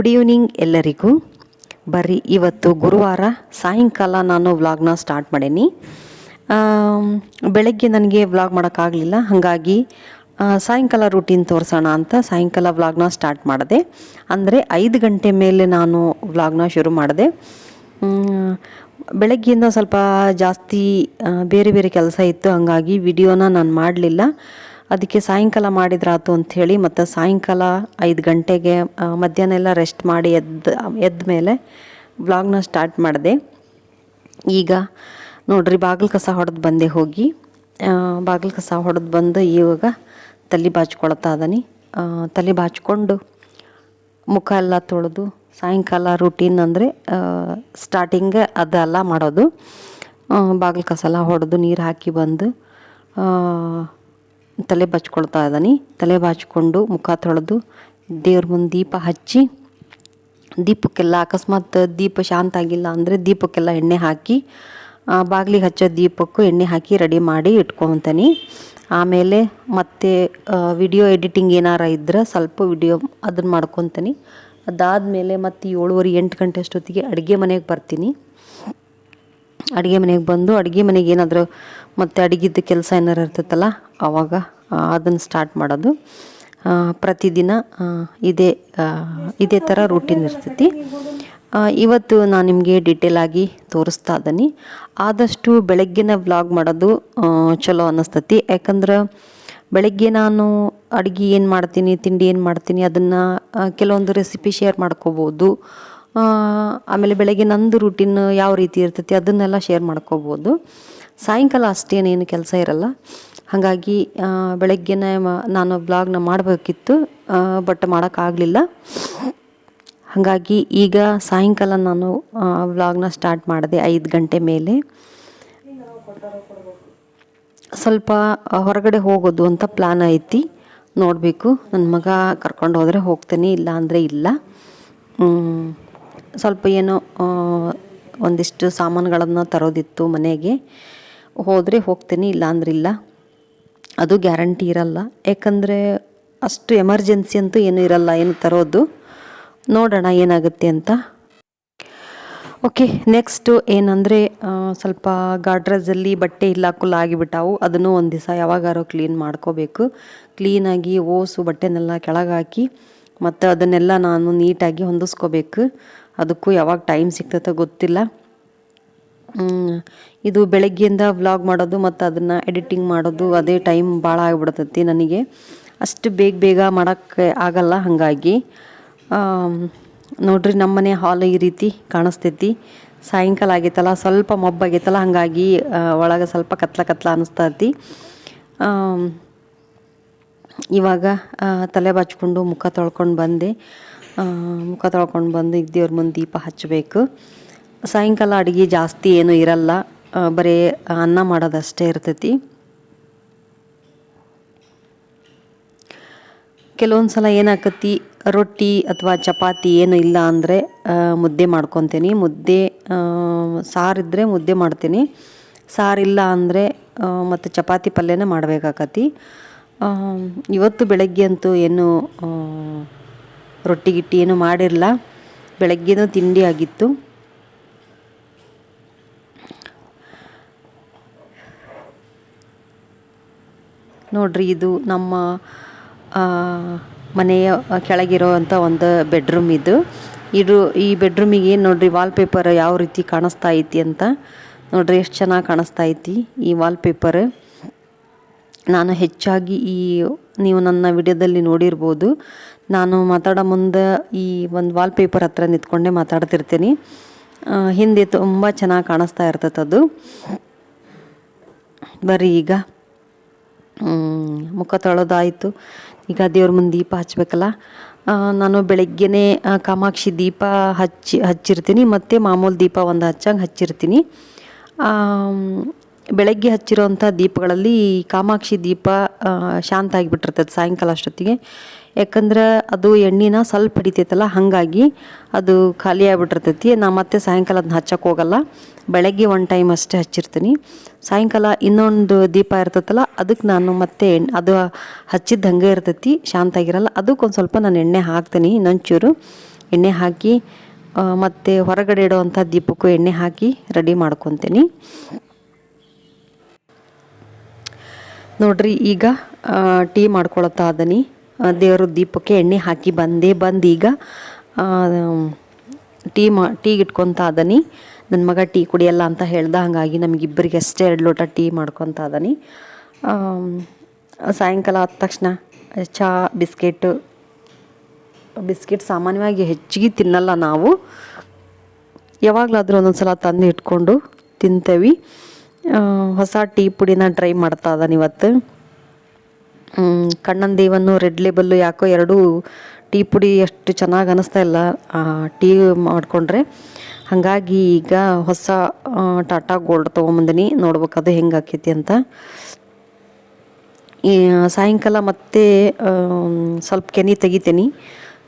Good evening ಎಲ್ಲರಿಗೂ. ಬರ್ರಿ, ಇವತ್ತು ಗುರುವಾರ ಸಾಯಂಕಾಲ ನಾನು ವ್ಲಾಗ್ನ ಸ್ಟಾರ್ಟ್ ಮಾಡೀನಿ. ಬೆಳಗ್ಗೆ ನನಗೆ ವ್ಲಾಗ್ ಮಾಡೋಕ್ಕಾಗಲಿಲ್ಲ ಹಾಗಾಗಿ ಸಾಯಂಕಾಲ ರೂಟೀನ್ ತೋರಿಸೋಣ ಅಂತ ಸಾಯಂಕಾಲ ವ್ಲಾಗ್ನ ಸ್ಟಾರ್ಟ್ ಮಾಡಿದೆ. ಅಂದರೆ ಐದು ಗಂಟೆ ಮೇಲೆ ನಾನು ವ್ಲಾಗ್ನ ಶುರು ಮಾಡಿದೆ. ಬೆಳಗ್ಗೆಯಿಂದ ಸ್ವಲ್ಪ ಜಾಸ್ತಿ ಬೇರೆ ಬೇರೆ ಕೆಲಸ ಇತ್ತು. ಹಾಗಾಗಿ ವಿಡಿಯೋನ ನಾನು ಮಾಡಲಿಲ್ಲ. ಅದಕ್ಕೆ ಸಾಯಂಕಾಲ ಮಾಡಿದ್ರಾತು ಅಂಥೇಳಿ ಮತ್ತು ಸಾಯಂಕಾಲ ಐದು ಗಂಟೆಗೆ ಮಧ್ಯಾಹ್ನ ಎಲ್ಲ ರೆಸ್ಟ್ ಮಾಡಿ ಎದ್ದು, ಎದ್ದ ಮೇಲೆ ಬ್ಲಾಗ್ನ ಸ್ಟಾರ್ಟ್ ಮಾಡಿದೆ. ಈಗ ನೋಡ್ರಿ ಬಾಗಿಲು ಕಸ ಹೊಡೆದು ಬಂದೆ ಹೋಗಿ. ಬಾಗಿಲು ಕಸ ಹೊಡೆದು ಬಂದು ಇವಾಗ ತಲೆ ಬಾಚ್ಕೊಳ್ತಾ ಇದ್ದಾನೆ ತಲೆ ಬಾಚ್ಕೊಂಡು ಮುಖ ಎಲ್ಲ ತೊಳೆದು ಸಾಯಂಕಾಲ ರೂಟೀನ್ ಅಂದರೆ ಸ್ಟಾರ್ಟಿಂಗ್ ಅದೆಲ್ಲ ಮಾಡೋದು. ಬಾಗಿಲು ಕಸ ಎಲ್ಲ ಹೊಡೆದು ನೀರು ಹಾಕಿ ಬಂದು ತಲೆ ಬಾಚ್ಕೊಳ್ತಾ ಇದ್ದಾನೆ. ತಲೆ ಬಾಚ್ಕೊಂಡು ಮುಖ ತೊಳೆದು ದೇವ್ರ ಮುಂದೆ ದೀಪ ಹಚ್ಚಿ ದೀಪಕ್ಕೆಲ್ಲ ಅಕಸ್ಮಾತ್ ದೀಪ ಶಾಂತ ಆಗಿಲ್ಲ ಅಂದರೆ ದೀಪಕ್ಕೆಲ್ಲ ಎಣ್ಣೆ ಹಾಕಿ ಬಾಗಿಲಿಗೆ ಹಚ್ಚೋ ದೀಪಕ್ಕೂ ಎಣ್ಣೆ ಹಾಕಿ ರೆಡಿ ಮಾಡಿ ಇಟ್ಕೊತಾನೆ. ಆಮೇಲೆ ಮತ್ತೆ ವಿಡಿಯೋ ಎಡಿಟಿಂಗ್ ಏನಾರ ಇದ್ರೆ ಸ್ವಲ್ಪ ವಿಡಿಯೋ ಅದನ್ನು ಮಾಡ್ಕೊತಾನೆ. ಅದಾದಮೇಲೆ ಮತ್ತು ಏಳುವರೆ ಎಂಟು ಗಂಟೆ ಅಷ್ಟೊತ್ತಿಗೆ ಅಡುಗೆ ಮನೆಗೆ ಬರ್ತೀನಿ. ಅಡುಗೆ ಮನೆಗೆ ಬಂದು ಅಡುಗೆ ಮನೆಗೆ ಏನಾದರೂ ಮತ್ತು ಅಡುಗೆದ್ದು ಕೆಲಸ ಏನಾರು ಇರ್ತೈತಲ್ಲ ಆವಾಗ ಅದನ್ನು ಸ್ಟಾರ್ಟ್ ಮಾಡೋದು. ಪ್ರತಿದಿನ ಇದೇ ಇದೇ ಥರ ರೂಟೀನ್ ಇರ್ತೈತಿ. ಇವತ್ತು ನಾನು ನಿಮಗೆ ಡಿಟೇಲ್ ಆಗಿ ತೋರಿಸ್ತಾ ಇದ್ದೀನಿ. ಆದಷ್ಟು ಬೆಳಗ್ಗೆನ ವ್ಲಾಗ್ ಮಾಡೋದು ಚಲೋ ಅನ್ನಿಸ್ತತಿ. ಯಾಕಂದ್ರೆ ಬೆಳಗ್ಗೆ ನಾನು ಅಡುಗೆ ಏನು ಮಾಡ್ತೀನಿ, ತಿಂಡಿ ಏನು ಮಾಡ್ತೀನಿ, ಅದನ್ನು ಕೆಲವೊಂದು ರೆಸಿಪಿ ಶೇರ್ ಮಾಡ್ಕೋಬೋದು. ಆಮೇಲೆ ಬೆಳಗ್ಗೆ ನಂದು ರೂಟೀನ್ ಯಾವ ರೀತಿ ಇರ್ತೈತಿ ಅದನ್ನೆಲ್ಲ ಶೇರ್ ಮಾಡ್ಕೋಬೋದು. ಸಾಯಂಕಾಲ ಅಷ್ಟೇನೇನು ಕೆಲಸ ಇರಲ್ಲ. ಹಾಗಾಗಿ ಬೆಳಗ್ಗೆ ಬೆಳಗ್ಗೆನೇ ನಾನು ಬ್ಲಾಗ್ನ ಮಾಡಬೇಕಿತ್ತು ಬಟ್ ಮಾಡೋಕ್ಕಾಗಲಿಲ್ಲ ಹಾಗಾಗಿ ಈಗ ಸಾಯಂಕಾಲ ನಾನು ವ್ಲಾಗ್ನ ಸ್ಟಾರ್ಟ್ ಮಾಡಿದೆ ಐದು ಗಂಟೆ ಮೇಲೆ. ಸ್ವಲ್ಪ ಹೊರಗಡೆ ಹೋಗೋದು ಅಂತ ಪ್ಲ್ಯಾನ್ ಐತಿ. ನೋಡಬೇಕು. ನನ್ನ ಮಗ ಕರ್ಕೊಂಡು ಹೋದರೆ ಹೋಗ್ತೀನಿ ಇಲ್ಲ. ಅಂದರೆ ಇಲ್ಲ ಸ್ವಲ್ಪ ಏನೋ ಒಂದಿಷ್ಟು ಸಾಮಾನುಗಳನ್ನು ತರೋದಿತ್ತು ಮನೆಗೆ. ಹೋದರೆ ಹೋಗ್ತೀನಿ ಇಲ್ಲ ಇಲ್ಲ. ಅದು ಗ್ಯಾರಂಟಿ ಇರಲ್ಲ. ಯಾಕಂದರೆ ಅಷ್ಟು ಎಮರ್ಜೆನ್ಸಿ ಅಂತೂ ಏನೂ ಇರಲ್ಲ, ಏನು ತರೋದು. ನೋಡೋಣ ಏನಾಗುತ್ತೆ ಅಂತ. ಓಕೆ, ನೆಕ್ಸ್ಟು ಏನಂದರೆ ಸ್ವಲ್ಪ ಗಾಡ್ರೇಜಲ್ಲಿ ಬಟ್ಟೆ ಇಲ್ಲಾಕುಲ್ಲ ಆಗಿಬಿಟ್ಟಾವು. ಅದನ್ನು ಒಂದು ದಿವಸ ಯಾವಾಗಾರೋ ಕ್ಲೀನ್ ಮಾಡ್ಕೋಬೇಕು. ಕ್ಲೀನಾಗಿ ಓಸು ಬಟ್ಟೆನೆಲ್ಲ ಕೆಳಗೆ ಹಾಕಿ ಮತ್ತು ಅದನ್ನೆಲ್ಲ ನಾನು ನೀಟಾಗಿ ಹೊಂದಿಸ್ಕೋಬೇಕು. ಅದಕ್ಕೂ ಯಾವಾಗ ಟೈಮ್ ಸಿಗ್ತೈತೋ ಗೊತ್ತಿಲ್ಲ. ಇದು ಬೆಳಗ್ಗೆಯಿಂದ ವ್ಲಾಗ್ ಮಾಡೋದು ಮತ್ತು ಅದನ್ನು ಎಡಿಟಿಂಗ್ ಮಾಡೋದು ಅದೇ ಟೈಮ್ ಭಾಳ ಆಗಿಬಿಡ್ತೈತಿ ನನಗೆ. ಅಷ್ಟು ಬೇಗ ಬೇಗ ಮಾಡೋಕ್ಕೆ ಆಗಲ್ಲ ಹಾಗಾಗಿ. ನೋಡ್ರಿ ನಮ್ಮನೆ ಹಾಲ್ ಈ ರೀತಿ ಕಾಣಿಸ್ತೈತಿ. ಸಾಯಂಕಾಲ ಆಗೈತಲ್ಲ, ಸ್ವಲ್ಪ ಮಬ್ಬಾಗೈತಲ್ಲ ಹಾಗಾಗಿ ಒಳಗೆ ಸ್ವಲ್ಪ ಕತ್ಲ ಕತ್ಲ ಅನಿಸ್ತೈತಿ. ಇವಾಗ ತಲೆ ಬಾಚ್ಕೊಂಡು ಮುಖ ತೊಳ್ಕೊಂಡು ಬಂದೆ. ಮುಖ ತೊಳ್ಕೊಂಡು ಬಂದು ದೇವ್ರ ಮುಂದೆ ದೀಪ ಹಚ್ಚಬೇಕು ಸಾಯಂಕಾಲ ಅಡುಗೆ ಜಾಸ್ತಿ ಏನೂ ಇರಲ್ಲ. ಬರೀ ಅನ್ನ ಮಾಡೋದಷ್ಟೇ ಇರ್ತೈತಿ. ಕೆಲವೊಂದು ಸಲ ಏನಾಕತಿ ರೊಟ್ಟಿ ಅಥವಾ ಚಪಾತಿ ಏನು ಇಲ್ಲ ಅಂದರೆ ಮುದ್ದೆ ಮಾಡ್ಕೊತೀನಿ. ಮುದ್ದೆ ಸಾರಿದ್ರೆ ಮುದ್ದೆ ಮಾಡ್ತೀನಿ. ಸಾರಿಲ್ಲ ಅಂದರೆ ಮತ್ತು ಚಪಾತಿ ಪಲ್ಯನೇ ಮಾಡಬೇಕಾಕತಿ ಇವತ್ತು ಬೆಳಗ್ಗೆ ಅಂತೂ ಏನು ರೊಟ್ಟಿ ಗಿಟ್ಟಿ ಏನು ಮಾಡಿರಲ್ಲ ಬೆಳಗ್ಗೆನೂ ತಿಂಡಿ ಆಗಿತ್ತು. ನೋಡ್ರಿ, ಇದು ನಮ್ಮ ಮನೆಯ ಕೆಳಗಿರೋ ಅಂಥ ಒಂದು ಬೆಡ್ರೂಮ್ ಇದು. ಇದು, ಈ ಬೆಡ್ರೂಮಿಗೆ ಏನು ನೋಡ್ರಿ, ವಾಲ್ಪೇಪರ್ ಯಾವ ರೀತಿ ಕಾಣಿಸ್ತಾ ಐತಿ ಅಂತ. ನೋಡ್ರಿ, ಎಷ್ಟು ಚೆನ್ನಾಗಿ ಕಾಣಿಸ್ತಾ ಐತಿ ಈ ವಾಲ್ಪೇಪರ್. ನಾನು ಹೆಚ್ಚಾಗಿ ಈ ನೀವು ನನ್ನ ವಿಡಿಯೋದಲ್ಲಿ ನೋಡಿರ್ಬೋದು, ನಾನು ಮಾತಾಡೋ ಮುಂದೆ ಈ ಒಂದು ವಾಲ್ಪೇಪರ್ ಹತ್ರ ನಿಂತ್ಕೊಂಡೆ ಮಾತಾಡ್ತಿರ್ತೀನಿ. ಹಿಂದೆ ತುಂಬ ಚೆನ್ನಾಗಿ ಕಾಣಿಸ್ತಾ ಇರ್ತೈತೆ ಅದು. ಬರ್ರಿ ಈಗ. ಮುಖ ತೊಳೆದಾಯಿತು. ಈಗ ದೇವ್ರ ಮುಂದೆ ದೀಪ ಹಚ್ಚಬೇಕಲ್ಲ ನಾನು ಬೆಳಗ್ಗೆನೇ ಕಾಮಾಕ್ಷಿ ದೀಪ ಹಚ್ಚಿ, ಹಚ್ಚಿರ್ತೀನಿ. ಮತ್ತು ಮಾಮೂಲು ದೀಪ ಒಂದು ಹಚ್ಚಂಗೆ ಹಚ್ಚಿರ್ತೀನಿ. ಬೆಳಗ್ಗೆ ಹಚ್ಚಿರೋಂಥ ದೀಪಗಳಲ್ಲಿ ಕಾಮಾಕ್ಷಿ ದೀಪ ಶಾಂತ ಆಗಿಬಿಟ್ಟಿರ್ತೈತೆ ಸಾಯಂಕಾಲ ಅಷ್ಟೊತ್ತಿಗೆ. ಯಾಕಂದ್ರೆ ಅದು ಎಣ್ಣೆನ ಸ್ವಲ್ಪ ಹಿಡಿತೈತಲ್ಲ, ಹಾಗಾಗಿ ಅದು ಖಾಲಿ ಆಗಿಬಿಟ್ಟಿರ್ತೈತಿ. ನಾ ಮತ್ತೆ ಸಾಯಂಕಾಲ ಅದನ್ನ ಹಚ್ಚಕ್ಕೆ ಹೋಗಲ್ಲ. ಬೆಳಗ್ಗೆ ಒನ್ ಟೈಮ್ ಅಷ್ಟೇ ಹಚ್ಚಿರ್ತೀನಿ. ಸಾಯಂಕಾಲ ಇನ್ನೊಂದು ದೀಪ ಇರ್ತೈತಲ್ಲ ಅದಕ್ಕೆ ನಾನು ಮತ್ತೆ ಎಣ್ಣೆ ಅದು ಹಚ್ಚಿದ್ದು ಹಂಗೆ ಇರ್ತೈತಿ, ಶಾಂತ ಆಗಿರಲ್ಲ. ಅದಕ್ಕೆ ಒಂದು ಸ್ವಲ್ಪ ನಾನು ಎಣ್ಣೆ ಹಾಕ್ತೀನಿ ಇನ್ನೊಂಚೂರು. ಎಣ್ಣೆ ಹಾಕಿ ಮತ್ತು ಹೊರಗಡೆ ಇಡೋವಂಥ ದೀಪಕ್ಕೂ ಎಣ್ಣೆ ಹಾಕಿ ರೆಡಿ ಮಾಡ್ಕೊತೀನಿ. ನೋಡ್ರಿ, ಈಗ ಟೀ ಮಾಡ್ಕೊಳತ್ತಾ ಅದನಿ. ದೇವ್ರ ದೀಪಕ್ಕೆ ಎಣ್ಣೆ ಹಾಕಿ ಬಂದೆ ಬಂದು ಈಗ ಟೀ ಮಾ ಟೀಗೆ ಇಟ್ಕೊತ ಅದನಿ. ನನ್ನ ಮಗ ಟೀ ಕುಡಿಯಲ್ಲ ಅಂತ ಹೇಳ್ದ ಹಾಗಾಗಿ ನಮಗಿಬ್ಬರಿಗೆ ಅಷ್ಟೇ ಎರಡು ಲೋಟ ಟೀ ಮಾಡ್ಕೊತ ಅದನಿ. ಸಾಯಂಕಾಲ ಆದ ತಕ್ಷಣ ಚಹಾ ಬಿಸ್ಕೆಟು, ಬಿಸ್ಕೆಟ್ ಸಾಮಾನ್ಯವಾಗಿ ಹೆಚ್ಚಿಗೆ ತಿನ್ನಲ್ಲ ನಾವು. ಯಾವಾಗಲಾದರೂ ಒಂದೊಂದು ಸಲ ತಂದು ಇಟ್ಕೊಂಡು ತಿಂತೇವೆ. ಹೊಸ ಟೀ ಪುಡಿನ ಟ್ರೈ ಮಾಡ್ತಾ ಇದ್ದಾನೆ ಇವತ್ತು. ಕಣ್ಣನ ದೇವನ್ನು ರೆಡ್ ಲೇಬಲ್ಲು ಯಾಕೋ ಎರಡೂ ಟೀ ಪುಡಿ ಅಷ್ಟು ಚೆನ್ನಾಗಿ ಅನ್ನಿಸ್ತಾ ಇಲ್ಲ ಟೀ ಮಾಡಿಕೊಂಡ್ರೆ. ಹಾಗಾಗಿ ಈಗ ಹೊಸ ಟಾಟಾ ಗೋಲ್ಡ್ ತೊಗೊಂಬಂದಿನಿ, ನೋಡ್ಬೇಕು ಅದು ಹೆಂಗೆ ಆಕೈತಿ ಅಂತ. ಈ, ಸಾಯಂಕಾಲ ಮತ್ತೆ ಸ್ವಲ್ಪ ಕೆನೆ ತೆಗಿತೀನಿ.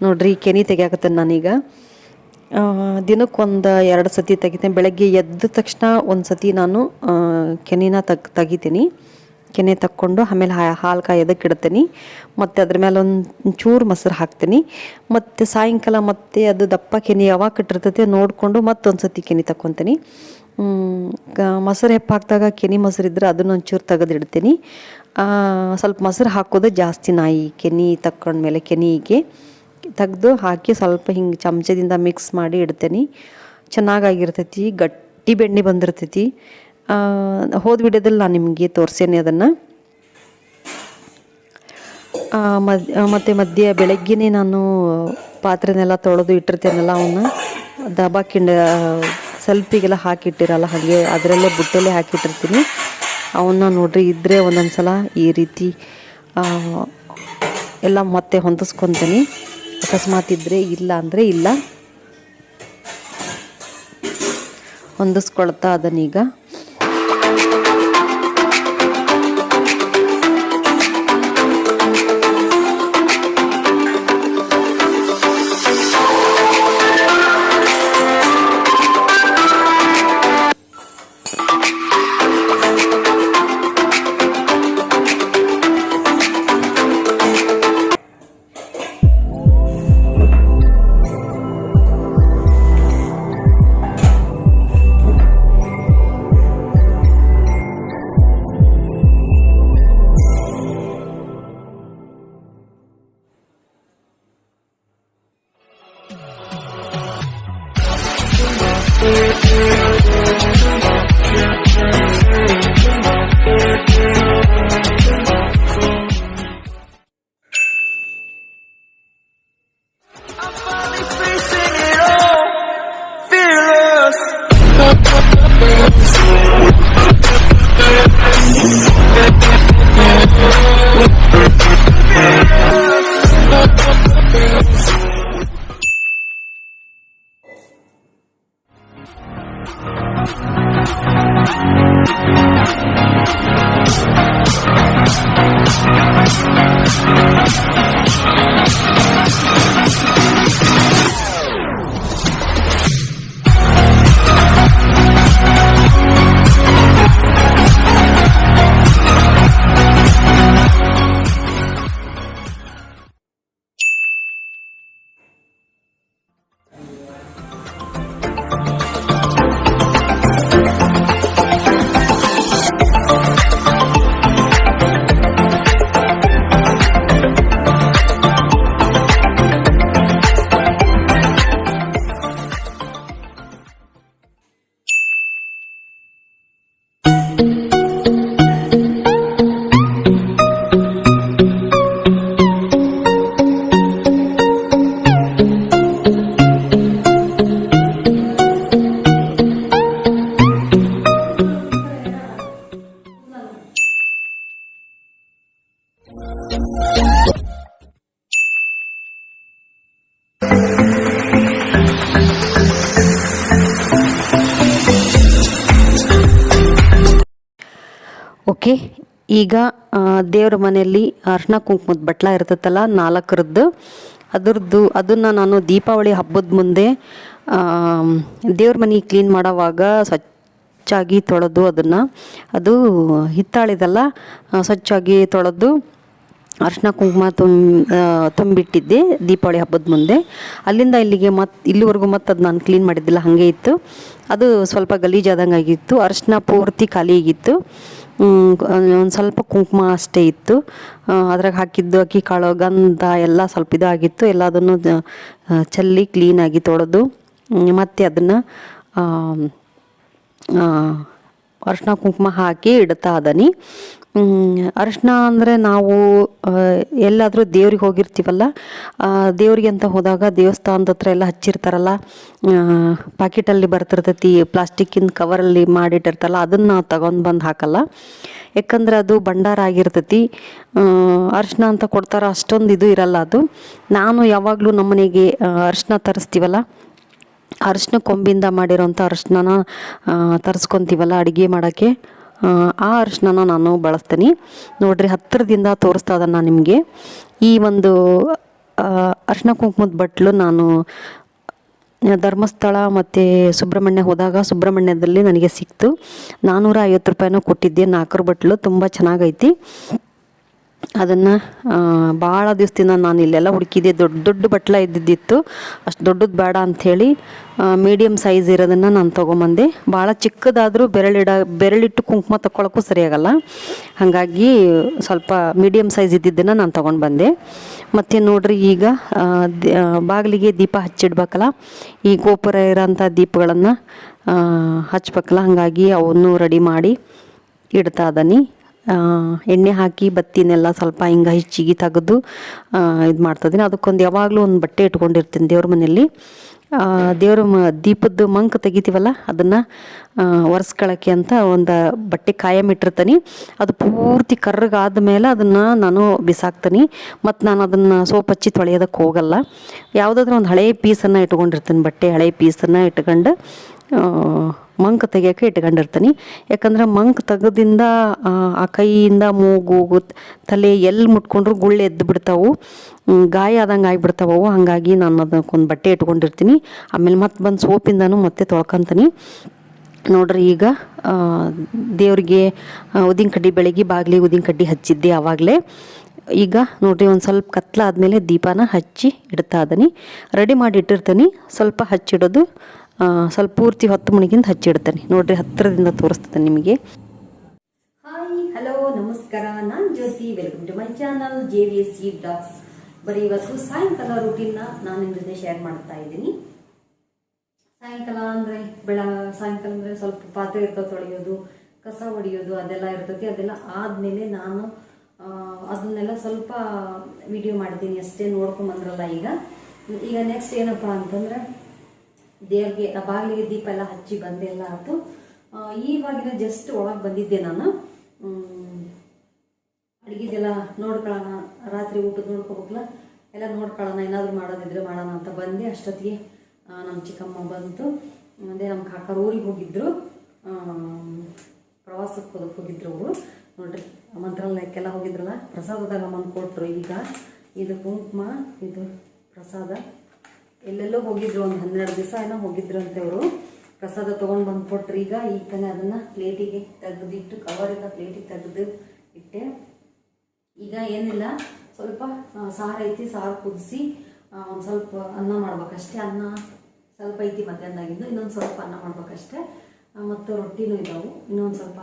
ನೋಡ್ರಿ, ಕೆನೆ ತೆಗಿಯಾಕತ್ತೇನೆ ನಾನೀಗ. ದಿನಕ್ಕೊಂದು ಎರಡು ಸತಿ ತೆಗಿತೇನೆ. ಬೆಳಗ್ಗೆ ಎದ್ದ ತಕ್ಷಣ ಒಂದು ಸತಿ ನಾನು ಕೆನೆನ ತಗ್, ತೆಗಿತೀನಿ. ಕೆನೆ ತಕ್ಕೊಂಡು ಆಮೇಲೆ ಹಾಲು ಕಾಯೋದಕ್ಕೆ ಇಡ್ತೀನಿ ಮತ್ತು ಅದ್ರ ಮೇಲೆ ಒಂದು ಚೂರು ಮೊಸರು ಹಾಕ್ತೀನಿ. ಮತ್ತು ಸಾಯಂಕಾಲ ಮತ್ತೆ ಅದು ದಪ್ಪ ಕೆನೆ ಯಾವಾಗ ಕಟ್ಟಿರ್ತೈತೆ ನೋಡಿಕೊಂಡು ಮತ್ತೊಂದು ಸತಿ ಕೆನೆ ತಕ್ಕೊತೀನಿ. ಮೊಸರು ಹೆಪ್ಪು ಹಾಕಿದಾಗ ಕೆನೆ ಮೊಸರು ಇದ್ದರೆ ಅದನ್ನ ಒಂಚೂರು ತೆಗೆದಿಡ್ತೀನಿ. ಸ್ವಲ್ಪ ಮೊಸರು ಹಾಕೋದು ಜಾಸ್ತಿ ನಾಯಿ, ಕೆನೆ ತಕ್ಕೊಂಡ್ಮೇಲೆ ಕೆನೆಗೆ. ತೆಗೆದು ಹಾಕಿ ಸ್ವಲ್ಪ ಹಿಂಗೆ ಚಮಚದಿಂದ ಮಿಕ್ಸ್ ಮಾಡಿ ಇಡ್ತೇನೆ. ಚೆನ್ನಾಗಾಗಿರ್ತೈತಿ, ಗಟ್ಟಿ ಬೆಣ್ಣೆ ಬಂದಿರ್ತೈತಿ. ಹೋದ ವಿಡಿಯೋದಲ್ಲಿ ನಾನು ನಿಮಗೆ ತೋರಿಸೇನೆ ಅದನ್ನು. ಮದ್ ಮತ್ತು ಮಧ್ಯೆ ಬೆಳಗ್ಗೆನೇ ನಾನು ಪಾತ್ರೆನೆಲ್ಲ ತೊಳೆದು ಇಟ್ಟಿರ್ತೇನಲ್ಲ ಅವನ್ನ. ದಬಾ ಕಿಂಡ, ಸಲ್ಪಿಗೆಲ್ಲ ಹಾಕಿಟ್ಟಿರಲ್ಲ, ಹಾಗೆ ಅದರಲ್ಲೇ ಬುಟ್ಟೆಲ್ಲೇ ಹಾಕಿಟ್ಟಿರ್ತೀನಿ. ಅವನ್ನ ನೋಡ್ರಿ ಇದ್ದರೆ ಒಂದೊಂದು ಸಲ ಈ ರೀತಿ ಎಲ್ಲ ಮತ್ತೆ ಹೊಂದಿಸ್ಕೊತೀನಿ. ಅಕಸ್ಮಾತ್ ಇದ್ದರೆ ಇಲ್ಲ ಅಂದರೆ ಇಲ್ಲ. ಹೊಂದಿಸ್ಕೊಳ್ತಾ ಅದನ್ನೀಗ. ಈಗ ದೇವ್ರ ಮನೆಯಲ್ಲಿ ಅರ್ಶಿನ ಕುಂಕುಮದ ಬಟ್ಲ ಇರ್ತೈತಲ್ಲ, ನಾಲ್ಕರದ್ದು. ಅದರದ್ದು, ಅದನ್ನು ನಾನು ದೀಪಾವಳಿ ಹಬ್ಬದ ಮುಂದೆ ದೇವ್ರ ಮನೆ ಕ್ಲೀನ್ ಮಾಡೋವಾಗ ಸ್ವಚ್ಛಾಗಿ ತೊಳೆದು ಅದನ್ನು. ಅದು ಹಿತ್ತಾಳಿದಲ್ಲ ಸ್ವಚ್ಛಾಗಿ ತೊಳೆದು ಅರ್ಶಿನ ಕುಂಕುಮ ತುಂಬ ತುಂಬಿಟ್ಟಿದ್ದೆ ದೀಪಾವಳಿ ಹಬ್ಬದ ಮುಂದೆ. ಅಲ್ಲಿಂದ ಇಲ್ಲಿಗೆ ಮತ್ತೆ ಇಲ್ಲಿವರೆಗೂ ಮತ್ತೆ ಅದು ನಾನು ಕ್ಲೀನ್ ಮಾಡಿದ್ದಿಲ್ಲ, ಹಾಗೆ ಇತ್ತು. ಅದು ಸ್ವಲ್ಪ ಗಲೀಜಾದಂಗೆ ಆಗಿತ್ತು. ಅರ್ಶಿನ ಪೂರ್ತಿ ಖಾಲಿ ಆಗಿತ್ತು. ಒಂದು ಸ್ವಲ್ಪ ಕುಂಕುಮ ಅಷ್ಟೇ ಇತ್ತು. ಅದ್ರಾಗ ಹಾಕಿದ್ದು ಅಕ್ಕಿ, ಕಾಳು, ಗಂಧ ಎಲ್ಲ ಸ್ವಲ್ಪ ಇದಾಗಿತ್ತು. ಎಲ್ಲದನ್ನು ಚೆಲ್ಲಿ ಕ್ಲೀನಾಗಿ ತೊಳೆದು ಮತ್ತೆ ಅದನ್ನು ಅರ್ಶಿನ ಕುಂಕುಮ ಹಾಕಿ ಇಡ್ತಾ ಅದನಿ ಅರಿಶಿನ ಅಂದರೆ ನಾವು ಎಲ್ಲಾದರೂ ದೇವ್ರಿಗೆ ಹೋಗಿರ್ತೀವಲ್ಲ ದೇವರಿಗೆ ದೇವ್ರಿಗೆ ಅಂತ ಹೋದಾಗ ದೇವಸ್ಥಾನದ ಹತ್ರ ಎಲ್ಲ ಹಚ್ಚಿರ್ತಾರಲ್ಲ ಪಾಕಿಟಲ್ಲಿ ಬರ್ತಿರ್ತೈತಿ, ಪ್ಲಾಸ್ಟಿಕ್ಕಿನ ಕವರಲ್ಲಿ ಮಾಡಿಟ್ಟಿರ್ತಾರಲ್ಲ, ಅದನ್ನು ನಾವು ತಗೊಂಡು ಬಂದು ಹಾಕಲ್ಲ. ಯಾಕಂದ್ರೆ ಅದು ಭಂಡಾರ ಆಗಿರ್ತೈತಿ. ಅರಿಶಿನ ಅಂತ ಕೊಡ್ತಾರ ಅಷ್ಟೊಂದು ಇದು ಇರಲ್ಲ ಅದು. ನಾನು ಯಾವಾಗಲೂ ನಮ್ಮನೆಗೆ ಅರಿಶಿನ ತರಿಸ್ತೀವಲ್ಲ, ಅರಿಶಿನ ಕೊಂಬಿಂದ ಮಾಡಿರೋಂಥ ಅರಿಶಿನ ತರಿಸ್ಕೊತೀವಲ್ಲ ಅಡುಗೆ ಮಾಡೋಕ್ಕೆ. ಆ ಅರಿಶಿನ ನಾನು ಬಳಸ್ತೀನಿ. ನೋಡ್ರಿ, ಹತ್ತಿರದಿಂದ ತೋರಿಸ್ತಾ ನಾನು ನಿಮಗೆ. ಈ ಒಂದು ಅರಿಶಿನ ಕುಂಕುಮದ ಬಟ್ಲು ನಾನು ಧರ್ಮಸ್ಥಳ ಮತ್ತು ಸುಬ್ರಹ್ಮಣ್ಯ ಹೋದಾಗ ಸುಬ್ರಹ್ಮಣ್ಯದಲ್ಲಿ ನನಗೆ ಸಿಕ್ತು. ನಾನ್ನೂರ ಐವತ್ತು ರೂಪಾಯಿನೂ ಕೊಟ್ಟಿದ್ದೆ. ನಾಲ್ಕರ ಬಟ್ಲು ತುಂಬ ಚೆನ್ನಾಗೈತಿ. ಅದನ್ನು ಭಾಳ ದಿವಸದಿಂದ ನಾನು ಇಲ್ಲೆಲ್ಲ ಹುಡುಕಿದೆ ದೊಡ್ಡ ದೊಡ್ಡ ಬಟ್ಲ ಇದ್ದಿದ್ದಿತ್ತು. ಅಷ್ಟು ದೊಡ್ಡದು ಬೇಡ ಅಂಥೇಳಿ ಮೀಡಿಯಮ್ ಸೈಜ್ ಇರೋದನ್ನು ನಾನು ತೊಗೊಂಬಂದೆ. ಭಾಳ ಚಿಕ್ಕದಾದರೂ ಬೆರಳಿಡ ಬೆರಳಿಟ್ಟು ಕುಂಕುಮ ತಗೊಳಕ್ಕೂ ಸರಿಯಾಗಲ್ಲ. ಹಾಗಾಗಿ ಸ್ವಲ್ಪ ಮೀಡಿಯಮ್ ಸೈಜ್ ಇದ್ದಿದ್ದನ್ನು ನಾನು ತೊಗೊಂಡು ಬಂದೆ ಮತ್ತು ನೋಡ್ರಿ ಈಗ ಬಾಗಿಲಿಗೆ ದೀಪ ಹಚ್ಚಿಡ್ಬೇಕಲ್ಲ ಈ ಗೋಪುರ ಇರೋಂಥ ದೀಪಗಳನ್ನು ಹಚ್ಬೇಕಲ್ಲ. ಹಾಗಾಗಿ ಅವನ್ನು ರೆಡಿ ಮಾಡಿ ಇಡ್ತಾ ಆ, ಎಣ್ಣೆ ಹಾಕಿ ಬತ್ತಿನೆಲ್ಲ ಸ್ವಲ್ಪ ಹಿಂಗೆ ಹೆಚ್ಚಿಗೆ ತೆಗೆದು ಇದು ಮಾಡ್ತಿದ್ದೀನಿ ಅದಕ್ಕೊಂದು ಯಾವಾಗಲೂ ಒಂದು ಬಟ್ಟೆ ಇಟ್ಕೊಂಡಿರ್ತೀನಿ ದೇವ್ರ ಮನೆಯಲ್ಲಿ. ದೇವ್ರ ಮ, ದೀಪದ ಮಂಕ್ ತೆಗಿತೀವಲ್ಲ, ಅದನ್ನು ಒರೆಸ್ಕೊಳಕ್ಕೆ ಅಂತ ಒಂದು ಬಟ್ಟೆ ಕಾಯಂ ಇಟ್ಟಿರ್ತೀನಿ. ಅದು ಪೂರ್ತಿ ಕರ್ರಗಾದ ಮೇಲೆ ಅದನ್ನು ನಾನು ಬಿಸಾಕ್ತೀನಿ. ಮತ್ತು ನಾನು ಅದನ್ನು ಸೋಪ್ ಹಚ್ಚಿ ತೊಳೆಯೋದಕ್ಕೆ ಹೋಗಲ್ಲ. ಯಾವುದಾದ್ರೂ ಒಂದು ಹಳೆಯ ಪೀಸನ್ನು ಇಟ್ಕೊಂಡಿರ್ತೀನಿ, ಬಟ್ಟೆ ಹಳೆಯ ಪೀಸನ್ನು ಇಟ್ಕೊಂಡು. ಮಂಕ್ ತೆಗಿಯೋಕೆ ಇಟ್ಕೊಂಡಿರ್ತೀನಿ. ಯಾಕಂದ್ರೆ ಮಂಕ್ ತೆಗೆದಿಂದ, ಆ ಕೈಯಿಂದ ಮೂಗು ತಲೆ ಎಲ್ಲಿ ಮುಟ್ಕೊಂಡ್ರು ಗುಳ್ಳೆ ಎದ್ದು ಬಿಡ್ತಾವು. ಗಾಯ ಆದಂಗೆ ಆಗಿಬಿಡ್ತಾವು. ಹಾಗಾಗಿ ನಾನು ಅದಕ್ಕೊಂದು ಬಟ್ಟೆ ಇಟ್ಕೊಂಡಿರ್ತೀನಿ. ಆಮೇಲೆ ಮತ್ತೆ ಬಂದು ಸೋಪಿಂದನೂ ಮತ್ತೆ ತೊಳ್ಕೊತೀನಿ. ನೋಡ್ರಿ ಈಗ ದೇವರಿಗೆ ಉದಿನ ಕಡ್ಡಿ ಬೆಳಗ್ಗೆ ಬಾಗಿಲಿಗೆ ಉದಿನ ಕಡ್ಡಿ ಹಚ್ಚಿದ್ದೆ ಆವಾಗಲೇ. ಈಗ ನೋಡ್ರಿ ಒಂದು ಸ್ವಲ್ಪ ಕತ್ಲಾದ್ಮೇಲೆ ದೀಪಾನ ಹಚ್ಚಿ ಇಡ್ತಾ ಇದ್ದೀನಿ ರೆಡಿ ಮಾಡಿ ಇಟ್ಟಿರ್ತೀನಿ. ಸ್ವಲ್ಪ ಹಚ್ಚಿಡೋದು ಸ್ವಲ್ಪ ಪೂರ್ತಿ ಹೊತ್ತು ಮುಣಿಗಿಂದ ಹಚ್ಚಿಡ್ತೇನೆ. ನೋಡ್ರಿ ಹತ್ತಿರದಿಂದ ತೋರಿಸ್ತದೆ ನಿಮಗೆ. ಹಾಯ್, ಹಲೋ, ನಮಸ್ಕಾರ. ನಾನು Jyothi. Welcome to my channel J V S C docs ಬರೀ ಇವತ್ತು ಸಾಯಂಕಾಲ ರೂಟೀನ್ನ ನಾನು ನಿಮ್ಮ ಜೊತೆ ಶೇರ್ ಮಾಡ್ತಾ ಇದ್ದೀನಿ. ಸಾಯಂಕಾಲ ಅಂದರೆ ಬೆಳ, ಸಾಯಂಕಾಲ ಅಂದರೆ ಸ್ವಲ್ಪ ಪಾತ್ರೆ ಇರ್ತದೆ ತೊಳೆಯೋದು, ಕಸ ಹೊಡೆಯೋದು ಅದೆಲ್ಲ ಇರ್ತೈತಿ ಅದೆಲ್ಲ ಆದಮೇಲೆ ನಾನು ಅದನ್ನೆಲ್ಲ ಸ್ವಲ್ಪ ವಿಡಿಯೋ ಮಾಡಿದ್ದೀನಿ ಅಷ್ಟೇ ನೋಡ್ಕೊಂಬಂದ್ರಲ್ಲ ಈಗ. ಈಗ ನೆಕ್ಸ್ಟ್ ಏನಪ್ಪ ಅಂತಂದ್ರೆ ದೇವ್ರಿಗೆ ಬಾಗಿಲಿಗೆ ದೀಪ ಎಲ್ಲ ಹಚ್ಚಿ ಬಂದೆ ಎಲ್ಲ ಆಯ್ತು. ಈವಾಗಿನ ಜಸ್ಟ್ ಒಳಗೆ ಬಂದಿದ್ದೆ ನಾನು. ಅಡುಗೆದೆಲ್ಲ ನೋಡ್ಕೊಳ್ಳೋಣ, ರಾತ್ರಿ ಊಟದ ನೋಡ್ಕೋಬೇಕಲ್ಲ? ಎಲ್ಲ ನೋಡ್ಕೊಳ್ಳೋಣ, ಏನಾದರೂ ಮಾಡೋದಿದ್ರೆ ಮಾಡೋಣ ಅಂತ ಬಂದೆ ಅಷ್ಟೊತ್ತಿಗೆ. ನಮ್ಮ ಚಿಕ್ಕಮ್ಮ ಬಂತು. ಅದೇ ನಮ್ಮ ಕಾಕರ ಊರಿಗೆ ಹೋಗಿದ್ರು. ಪ್ರವಾಸಕ್ಕೆ ಹೋದಕ್ಕೆ ಹೋಗಿದ್ರು ಅವರು. ನೋಡ್ರಿ ಮಂತ್ರಾಲಯಕ್ಕೆಲ್ಲ ಹೋಗಿದ್ರಲ್ಲ? ಪ್ರಸಾದದಾಗ ಅಮ್ಮನ ಕೊಟ್ಟರು ಈಗ. ಇದು ಕುಂಕುಮ, ಇದು ಪ್ರಸಾದ. ಎಲ್ಲೆಲ್ಲೋ ಹೋಗಿದ್ರು, ಒಂದು ಹನ್ನೆರಡು ದಿವಸ ಏನೋ ಹೋಗಿದ್ರಂತೆ ಅವರು. ಪ್ರಸಾದ ತೊಗೊಂಡು ಬಂದು ಈಗ ಈಗ ತಾನೇ ಅದನ್ನು ಪ್ಲೇಟಿಗೆ ತೆಗೆದಿಟ್ಟು ಕವರಿಂದ ಪ್ಲೇಟಿಗೆ ತೆಗೆದು ಇಟ್ಟೆ. ಈಗ ಏನಿಲ್ಲ, ಸ್ವಲ್ಪ ಸಾರು ಐತಿ, ಸಾರು ಕುದಿಸಿ ಒಂದು ಸ್ವಲ್ಪ ಅನ್ನ ಮಾಡ್ಬೇಕಷ್ಟೇ. ಅನ್ನ ಸ್ವಲ್ಪ ಐತಿ ಮಧ್ಯಾಹ್ನದಾಗಿದ್ದು ಇನ್ನೊಂದು ಸ್ವಲ್ಪ ಅನ್ನ ಮಾಡ್ಬೇಕಷ್ಟೇ. ಮತ್ತು ರೊಟ್ಟಿನೂ ಇದ್ದಾವೆ ಇನ್ನೊಂದು ಸ್ವಲ್ಪ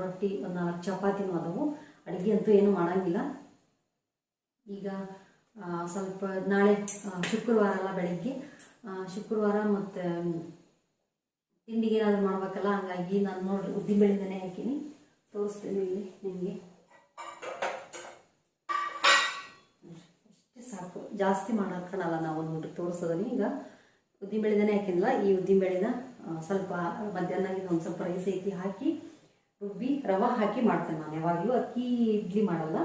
ರೊಟ್ಟಿ, ಒಂದು ನಾಲ್ಕು ಚಪಾತಿನೂ ಅದಾವು. ಅಡುಗೆ ಅಂತೂ ಏನು ಮಾಡೋಂಗಿಲ್ಲ. ಈಗ ಸ್ವಲ್ಪ ನಾಳೆ ಶುಕ್ರವಾರ ಅಲ್ಲ ಬೆಳಗ್ಗೆ. ಶುಕ್ರವಾರ ಮತ್ತು ತಿಂಡಿಗೆ ಏನಾದರೂ ಮಾಡ್ಬೇಕಲ್ಲ, ಹಂಗಾಗಿ ನಾನು ನೋಡ್ರಿ ಉದ್ದಿನಬೇಳೆನೇ ಹಾಕೀನಿ. ತೋರಿಸ್ತೀನಿ ಇಲ್ಲಿ ನಿಮಗೆ. ಅಷ್ಟೇ ಸಾಕು. ಜಾಸ್ತಿ ಮಾಡ್ಕೊಳಲ್ಲ ನಾವು ನೋಡ್ರಿ ತೋರಿಸೋದನ್ನ ಈಗ. ಉದ್ದಿನ ಉದ್ದಿನಬೇಳೆನೇ ಹಾಕಿಲ್ಲ ಈ ಉದ್ದಿನ ಬೆಳಿನ ಸ್ವಲ್ಪ ಮಧ್ಯಾಹ್ನ ಒಂದು ಸ್ವಲ್ಪ ರೈಸ್ ಐತಿ ಹಾಕಿ, ರುಬ್ಬಿ, ರವೆ ಹಾಕಿ ಮಾಡ್ತೇನೆ ನಾನು. ಯಾವಾಗಲೂ ಅಕ್ಕಿ, ಇಡ್ಲಿ ಮಾಡಲ್ಲ.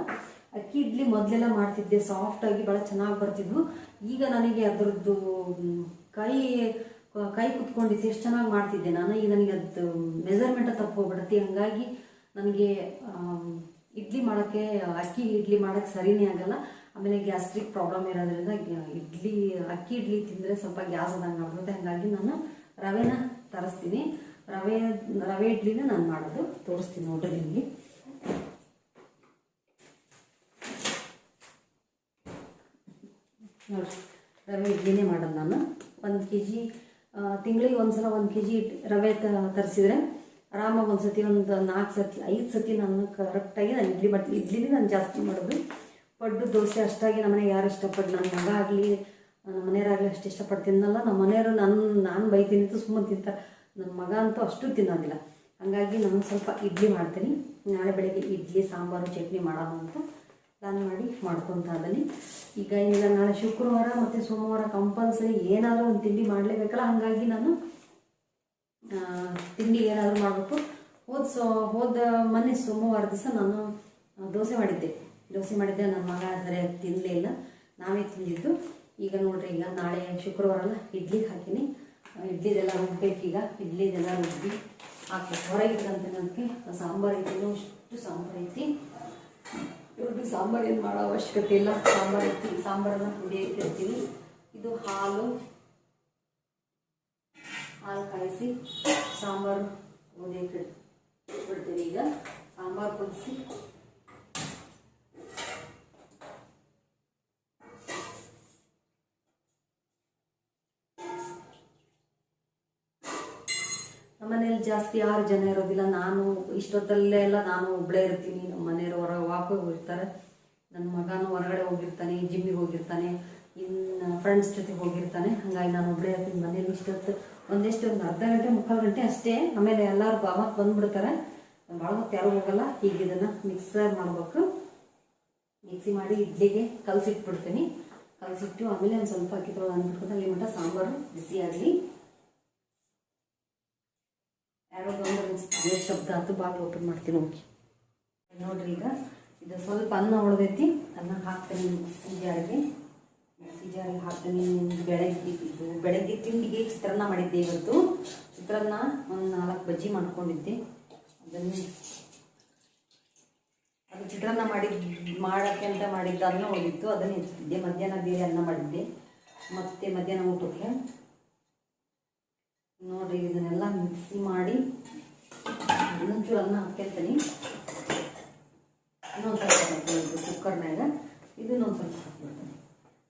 ಅಕ್ಕಿ ಇಡ್ಲಿ ಮೊದಲೆಲ್ಲ ಮಾಡ್ತಿದ್ದೆ. ಸಾಫ್ಟಾಗಿ ಭಾಳ ಚೆನ್ನಾಗಿ ಬರ್ತಿದ್ವು. ಈಗ ನನಗೆ ಅದರದ್ದು ಕೈ ಕೈ ಕುತ್ಕೊಂಡಿದ್ದೆ ಎಷ್ಟು ಚೆನ್ನಾಗಿ ಮಾಡ್ತಿದ್ದೆ ನಾನು. ಈಗ ನನಗೆ ಅದು ಮೆಜರ್ಮೆಂಟ್ ತಪ್ಪು ಹೋಗ್ಬಿಡುತ್ತೆ. ಹಂಗಾಗಿ ನನಗೆ ಇಡ್ಲಿ ಮಾಡೋಕ್ಕೆ, ಅಕ್ಕಿ ಇಡ್ಲಿ ಮಾಡೋಕ್ಕೆ ಸರಿನೇ ಆಗಲ್ಲ. ಆಮೇಲೆ ಗ್ಯಾಸ್ಟ್ರಿಕ್ ಪ್ರಾಬ್ಲಮ್ ಇರೋದ್ರಿಂದ ಇಡ್ಲಿ, ಅಕ್ಕಿ ಇಡ್ಲಿ ತಿಂದರೆ ಸ್ವಲ್ಪ ಗ್ಯಾಸ್ ಆದಂಗೆ ಆಗ್ಬಿಡುತ್ತೆ. ಹಾಗಾಗಿ ನಾನು ರವೆನ ತರಿಸ್ತೀನಿ. ರವೆ ರವೆ ಇಡ್ಲಿನ ನಾನು ಮಾಡೋದು. ತೋರಿಸ್ತೀನಿ ನೋಡ್ರಿ ನೋಡಿರಿ ರವೆ ಇಡ್ಲಿನೇ ಮಾಡೋದು ನಾನು. ಒಂದು ಕೆ ಜಿ ತಿಂಗಳಿಗೆ ಒಂದು ಸಲ ಒಂದು ಕೆ ಜಿ ರವೆ ತರಿಸಿದ್ರೆ ಆರಾಮಾಗಿ ಒಂದು ಸತಿ ಒಂದು ನಾಲ್ಕು ಸತಿ, ಐದು ಸತಿ ನಾನು ಕರೆಕ್ಟಾಗಿ ನಾನು ಇಡ್ಲಿ ಮಾಡ್ತೀನಿ. ಇಡ್ಲಿನೇ ನಾನು ಜಾಸ್ತಿ ಮಾಡೋದು. ಪಡ್ಡು, ದೋಸೆ ಅಷ್ಟಾಗಿ ನಮ್ಮನೆ ಯಾರು ಇಷ್ಟಪಟ್ಟು ನನ್ನ ಮಗ ಆಗಲಿ ನಮ್ಮ ಮನೆಯವರಾಗಲಿ ಅಷ್ಟು ಇಷ್ಟಪಟ್ಟು ತಿನ್ನಲ್ಲ. ನಮ್ಮ ಮನೆಯವರು ನನ್ನ ನಾನು ಬೈತೀನಿ ಸುಮ್ಮನೆ ತಿಂತಾರೆ. ನನ್ನ ಮಗ ಅಂತೂ ಅಷ್ಟು ತಿನ್ನೋದಿಲ್ಲ. ಹಾಗಾಗಿ ನಾನು ಸ್ವಲ್ಪ ಇಡ್ಲಿ ಮಾಡ್ತೀನಿ. ನಾಳೆ ಬೆಳಗ್ಗೆ ಇಡ್ಲಿ, ಸಾಂಬಾರು, ಚಟ್ನಿ ಮಾಡೋಣ ಅಂತ ಪ್ಲಾನ್ ಮಾಡಿ ಮಾಡ್ಕೊತಾ ಇದ್ದೀನಿ ಈಗ ಈಗ ನಾಳೆ ಶುಕ್ರವಾರ ಮತ್ತು ಸೋಮವಾರ ಕಂಪಲ್ಸರಿ ಏನಾದರೂ ಒಂದು ತಿಂಡಿ ಮಾಡಲೇಬೇಕಲ್ಲ? ಹಾಗಾಗಿ ನಾನು ತಿಂಡಿ ಏನಾದರೂ ಮಾಡಬೇಕು. ಹೋದ ಸೋ, ಹೋದ ಮೊನ್ನೆ ಸೋಮವಾರ ದಿವಸ ನಾನು ದೋಸೆ ಮಾಡಿದ್ದೆ. ದೋಸೆ ಮಾಡಿದ್ದೆ ನನ್ನ ಮಗ ಸರಿಯಾಗಿ ತಿನ್ನಲೇ ಇಲ್ಲ. ನಾವೇ ತಿಂದಿದ್ದು. ಈಗ ನೋಡ್ರಿ, ಈಗ ನಾಳೆ ಶುಕ್ರವಾರ ಅಲ್ಲ, ಇಡ್ಲಿ ಹಾಕಿನಿ. ಇಡ್ಲಿದೆಲ್ಲ ರುಬ್ಬೇಕೀಗ ಇಡ್ಲಿದೆಲ್ಲ ರುಬ್ಬಿ ಹಾಕಿ. ಹೊರಗಿದ್ದಂತೆ ನನಗೆ ಸಾಂಬಾರು ಐತಿ ಅಷ್ಟು ಸಾಂಬಾರು ಐತಿ. ಇವ್ರಿಗೆ ಸಾಂಬಾರು ಏನು ಮಾಡೋ ಅವಶ್ಯಕತೆ ಇಲ್ಲ. ಸಾಂಬಾರು ಇರ್ತೀವಿ ಸಾಂಬಾರನ್ನ ಪುಡಿ ಇಟ್ಟಿರ್ತೀವಿ ಇದು ಹಾಲು. ಹಾಲು ಕಾಯಿಸಿ ಸಾಂಬಾರು ಕುದಿಯಕ್ಕೆ ಬಿಡ್ತೀನಿ ಈಗ. ಸಾಂಬಾರು ಕುದಿಸಿ. ನಮ್ಮನೇಲಿ ಜಾಸ್ತಿ ಯಾರು ಜನ ಇರೋದಿಲ್ಲ. ನಾನು ಇಷ್ಟೊತ್ತಲ್ಲೇ ಎಲ್ಲ ನಾನು ಒಬ್ಬಳೇ ಇರ್ತೀನಿ. ನಮ್ಮ ಮನೆಯವರು ಹೊರ ವಾಕಿಗೆ ಹೋಗಿರ್ತಾರೆ. ನನ್ನ ಮಗನೂ ಹೊರಗಡೆ ಹೋಗಿರ್ತಾನೆ ಜಿಮ್ಮಿಗೆ ಹೋಗಿರ್ತಾನೆ ಇನ್ನು ಫ್ರೆಂಡ್ಸ್ ಜೊತೆ ಹೋಗಿರ್ತಾನೆ. ಹಾಗಾಗಿ ನಾನು ಒಬ್ಬಳೇ ಇರ್ತೀನಿ ಮನೇಲಿ ಇಷ್ಟೊತ್ತು. ಒಂದಿಷ್ಟು ಒಂದು ಅರ್ಧ ಗಂಟೆ, ಮುಕ್ಕಾಲು ಗಂಟೆ ಅಷ್ಟೇ. ಆಮೇಲೆ ಎಲ್ಲರೂ ಬಾಮಕ್ಕೆ ಬಂದ್ಬಿಡ್ತಾರೆ. ಭಾಳ ಹೊತ್ತು ಯಾರು ಹೋಗಲ್ಲ. ಈಗ ಇದನ್ನು ಮಿಕ್ಸರ್ ಮಾಡಬೇಕು. ಮಿಕ್ಸಿ ಮಾಡಿ ಇಡ್ಲಿಗೆ ಕಲಸಿಟ್ಬಿಡ್ತೀನಿ. ಕಲಸಿಟ್ಟು ಆಮೇಲೆ ಒಂದು ಸ್ವಲ್ಪ ಅಕ್ಕಿ ತೊಳೆದು ಅಂದ್ಬಿಟ್ಟು ಅಲ್ಲಿ ಮಟ್ಟ ಸಾಂಬಾರು ಬಿಸಿಯಾಗಲಿ ಶಬ್ದ ಅದು ಬಾಗಿಲು ಓಪನ್ ಮಾಡ್ತೀನಿ ಹೋಗಿ. ನೋಡ್ರಿ ಈಗ, ಇದು ಸ್ವಲ್ಪ ಅನ್ನ ಉಳ್ದೈತಿ ಅನ್ನ ಹಾಕ್ತೀನಿ ಮಿಕ್ಸಿ ಜಾರಿಗೆ ಹಾಕ್ತೀನಿ ಬೆಳಗ್ಗೆ ಇದು ಬೆಳಗ್ಗೆ ತಿಂಡಿಗೆ ಚಿತ್ರಾನ್ನ ಮಾಡಿದ್ದೆ ಇವತ್ತು. ಚಿತ್ರಾನ್ನ ಒಂದು ನಾಲ್ಕು ಬಜ್ಜಿ ಮಾಡ್ಕೊಂಡಿದ್ದೆ. ಅದನ್ನು. ಅದು ಚಿತ್ರಾನ್ನ ಮಾಡಿ ಮಾಡೋಕ್ಕೆ ಅಂತ ಮಾಡಿದ್ದ ಅನ್ನ ಉಳಿದಿತ್ತು ಅದನ್ನು ಎತ್ತಿದ್ದೆ ಮಧ್ಯಾಹ್ನ ಬೇರೆ ಅನ್ನ ಮಾಡಿದ್ದೆ. ಮತ್ತೆ ಮಧ್ಯಾಹ್ನ ಊಟಕ್ಕೆ ನೋಡ್ರಿ ಇದನ್ನೆಲ್ಲ ಮಿಕ್ಸಿ ಮಾಡಿ ಒಂಚೂರು ಅನ್ನ ಹಾಕ್ಕೊಂತೀನಿ ಇನ್ನೊಂದು ಸ್ವಲ್ಪ ಹಾಕ್ಬಿಡ್ತೀನಿ ಕುಕ್ಕರ್ನಾಗ ಇದನ್ನೊಂದು ಸ್ವಲ್ಪ ಹಾಕ್ಬಿಡ್ತೀನಿ.